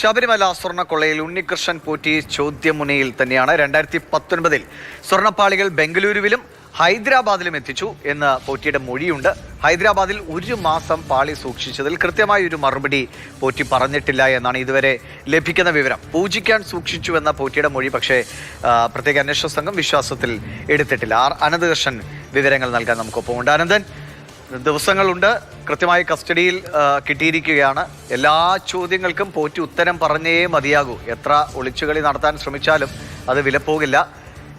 ശബരിമല സ്വർണക്കൊള്ളയിൽ ഉണ്ണികൃഷ്ണൻ പോറ്റി ചോദ്യമുനയിൽ തന്നെയാണ്. രണ്ടായിരത്തി പത്തൊൻപതിൽ സ്വർണപ്പാളികൾ ബംഗളൂരുവിലും ഹൈദരാബാദിലും എത്തിച്ചു എന്ന് പോറ്റിയുടെ മൊഴിയുണ്ട്. ഹൈദരാബാദിൽ ഒരു മാസം പാളി സൂക്ഷിച്ചതിൽ കൃത്യമായ ഒരു മറുപടി പോറ്റി പറഞ്ഞിട്ടില്ല എന്നാണ് ഇതുവരെ ലഭിക്കുന്ന വിവരം. പൂജിക്കാൻ സൂക്ഷിച്ചു എന്ന പോറ്റിയുടെ മൊഴി പക്ഷേ പ്രത്യേക അന്വേഷണ സംഘം വിശ്വാസത്തിൽ എടുത്തിട്ടില്ല. ആർ അനന്തകൃഷ്ണൻ വിവരങ്ങൾ നൽകാൻ നമുക്കൊപ്പം ഉണ്ട് അനന്തൻ ദിവസങ്ങളുണ്ട്. കൃത്യമായി കസ്റ്റഡിയിൽ കിട്ടിയിരിക്കുകയാണ്. എല്ലാ ചോദ്യങ്ങൾക്കും പോറ്റി ഉത്തരം പറഞ്ഞേ മതിയാകൂ. എത്ര ഒളിച്ചുകളി നടത്താൻ ശ്രമിച്ചാലും അത് വിലപ്പോകില്ല.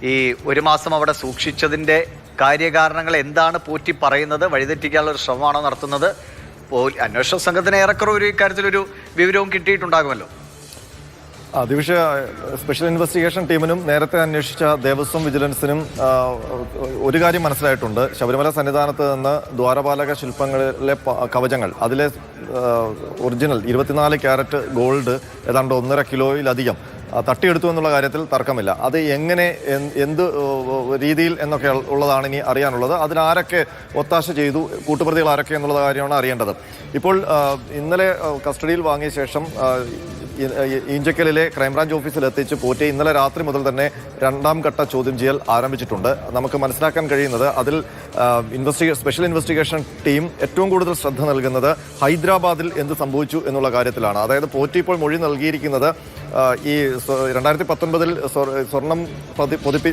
ഈ ഒരു മാസം അവിടെ സൂക്ഷിച്ചതിന്റെ കാര്യകാരണങ്ങൾ എന്താണ് പോറ്റി പറയുന്നത്? വഴിതെറ്റിക്കാനുള്ള ഒരു ശ്രമമാണോ നടത്തുന്നത്? അന്വേഷണ സംഘത്തിന് ഏറെക്കുറെ ഒരു ഇക്കാര്യത്തിലൊരു വിവരവും കിട്ടിയിട്ടുണ്ടാകുമല്ലോ. ദിവിഷ സ്പെഷ്യൽ ഇൻവെസ്റ്റിഗേഷൻ ടീമിനും നേരത്തെ അന്വേഷിച്ച ദേവസ്വം വിജിലൻസിനും ഒരു കാര്യം മനസ്സിലായിട്ടുണ്ട്. ശബരിമല സന്നിധാനത്ത് നിന്ന് ദ്വാരപാലക ശില്പങ്ങളിലെ കവചങ്ങൾ അതിലെ ഒറിജിനൽ ഇരുപത്തിനാല് ക്യാരറ്റ് ഗോൾഡ് ഏതാണ്ട് ഒന്നര കിലോയിലധികം തട്ടിയെടുത്തു എന്നുള്ള കാര്യത്തിൽ തർക്കമില്ല. അത് എങ്ങനെ എന്ത് രീതിയിൽ എന്നൊക്കെ ഉള്ളതാണ് ഇനി അറിയാനുള്ളത്. അതിലാരൊക്കെ ഒത്താശ ചെയ്തു കൂട്ടുപ്രതികൾ ആരൊക്കെ എന്നുള്ള കാര്യമാണ് അറിയേണ്ടത്. ഇപ്പോൾ ഇന്നലെ കസ്റ്റഡിയിൽ വാങ്ങിയ ശേഷം ഈഞ്ചക്കലിലെ ക്രൈംബ്രാഞ്ച് ഓഫീസിൽ എത്തിച്ച് പോറ്റി ഇന്നലെ രാത്രി മുതൽ തന്നെ രണ്ടാം ഘട്ട ചോദ്യം ചെയ്യൽ ആരംഭിച്ചിട്ടുണ്ട്. നമുക്ക് മനസ്സിലാക്കാൻ കഴിയുന്നത് അതിൽ ഇൻവെസ്റ്റിഗേ സ്പെഷ്യൽ ഇൻവെസ്റ്റിഗേഷൻ ടീം ഏറ്റവും കൂടുതൽ ശ്രദ്ധ നൽകുന്നത് ഹൈദരാബാദിൽ എന്ത് സംഭവിച്ചു എന്നുള്ള കാര്യത്തിലാണ്. അതായത് പോറ്റി ഇപ്പോൾ മൊഴി നൽകിയിരിക്കുന്നത് ഈ രണ്ടായിരത്തി പത്തൊൻപതിൽ സ്വ- സ്വർണം പതി പൊതിപ്പി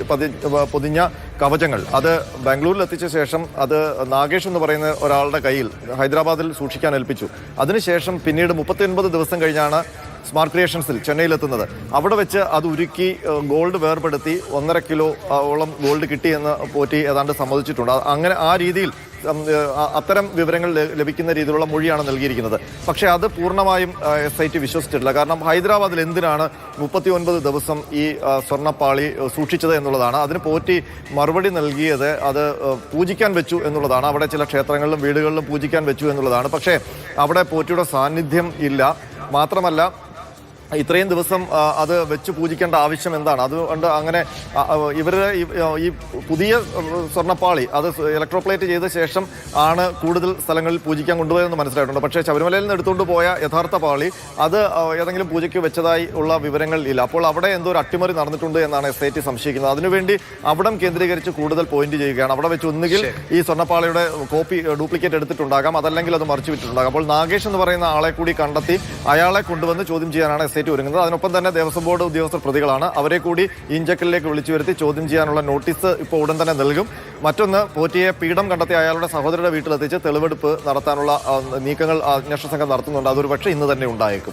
പൊതിഞ്ഞ കവചങ്ങൾ. അത് ബാംഗ്ലൂരിൽ എത്തിച്ച ശേഷം അത് നാഗേഷ് എന്ന് പറയുന്ന ഒരാളുടെ കയ്യിൽ ഹൈദരാബാദിൽ സൂക്ഷിക്കാൻ ഏൽപ്പിച്ചു. അതിനുശേഷം പിന്നീട് മുപ്പത്തിയൊൻപത് ദിവസം കഴിഞ്ഞാണ് സ്മാർട്ട് ക്രിയേഷൻസിൽ ചെന്നൈയിലെത്തുന്നത്. അവിടെ വെച്ച് അത് ഉരുക്കി ഗോൾഡ് വേർപെടുത്തി ഒന്നര കിലോ ഓളം ഗോൾഡ് കിട്ടിയെന്ന് പോറ്റി ഏതാണ്ട് സമ്മതിച്ചിട്ടുണ്ട്. അങ്ങനെ ആ രീതിയിൽ അത്തരം വിവരങ്ങൾ ലഭിക്കുന്ന രീതിയിലുള്ള മൊഴിയാണ് നൽകിയിരിക്കുന്നത്. പക്ഷേ അത് പൂർണമായും എസ് ഐ ടി വിശ്വസിച്ചിട്ടില്ല. കാരണം ഹൈദരാബാദിൽ എന്തിനാണ് മുപ്പത്തി ഒൻപത് ദിവസം ഈ സ്വർണപ്പാളി സൂക്ഷിച്ചത് എന്നുള്ളതാണ്. അതിന് പോറ്റി മറുപടി നൽകിയത് അത് പൂജിക്കാൻ വെച്ചു എന്നുള്ളതാണ്. അവിടെ ചില ക്ഷേത്രങ്ങളിലും വീടുകളിലും പൂജിക്കാൻ വെച്ചു എന്നുള്ളതാണ്. പക്ഷേ അവിടെ പോറ്റിയുടെ സാന്നിധ്യം ഇല്ല. മാത്രമല്ല ഇത്രയും ദിവസം അത് വെച്ച് പൂജിക്കേണ്ട ആവശ്യം എന്താണ്? അതുകൊണ്ട് അങ്ങനെ ഇവരുടെ ഈ- ഈ പുതിയ സ്വർണപ്പാളി അത് ഇലക്ട്രോപ്ലേറ്റ് ചെയ്ത ശേഷം ആണ് കൂടുതൽ സ്ഥലങ്ങളിൽ പൂജിക്കാൻ കൊണ്ടുപോയതെന്ന് മനസ്സിലായിട്ടുണ്ട്. പക്ഷേ ശബരിമലയിൽ നിന്ന് എടുത്തുകൊണ്ട് പോയ യഥാർത്ഥ പാളി അത് ഏതെങ്കിലും പൂജയ്ക്ക് വെച്ചതായി ഉള്ള വിവരങ്ങൾ ഇല്ല. അപ്പോൾ അവിടെ എന്തോ ഒരു അട്ടിമറി നടന്നിട്ടുണ്ട് എന്നാണ് എസ് ഐ ടി സംശയിക്കുന്നത്. അതിനുവേണ്ടി അവിടം കേന്ദ്രീകരിച്ച് കൂടുതൽ പോയിന്റ് ചെയ്യുകയാണ്. അവിടെ വെച്ച് ഒന്നുകിൽ ഈ സ്വർണപ്പാളിയുടെ കോപ്പി ഡ്യൂപ്ലിക്കേറ്റ് എടുത്തിട്ടുണ്ടാകാം. അതല്ലെങ്കിൽ അത് മറിച്ചു വിട്ടിട്ടുണ്ടാകാം. അപ്പോൾ നാഗേഷ് എന്ന് പറയുന്ന ആളെ കൂടി കണ്ടെത്തി അയാളെ കൊണ്ടുവന്ന് ചോദ്യം ചെയ്യാനാണ് എസ് ടി ഒരുങ്ങുന്നത്. അതിനൊപ്പം തന്നെ ദേവസ്വം ബോർഡ് ഉദ്യോഗസ്ഥർ പ്രതികളാണ്. അവരെ കൂടി ഇഞ്ചക്കലിലേക്ക് വിളിച്ചു വരുത്തി ചോദ്യം ചെയ്യാനുള്ള നോട്ടീസ് ഇപ്പോൾ ഉടൻ തന്നെ നൽകും. മറ്റൊന്ന് പോറ്റിയെ പീഠം കണ്ടെത്തി അയാളുടെ സഹോദരയുടെ വീട്ടിലെത്തിച്ച് തെളിവെടുപ്പ് നടത്താനുള്ള നീക്കങ്ങൾ അന്വേഷണ സംഘം നടത്തുന്നുണ്ട്. അതൊരു പക്ഷേ ഇന്ന് തന്നെ ഉണ്ടായേക്കും.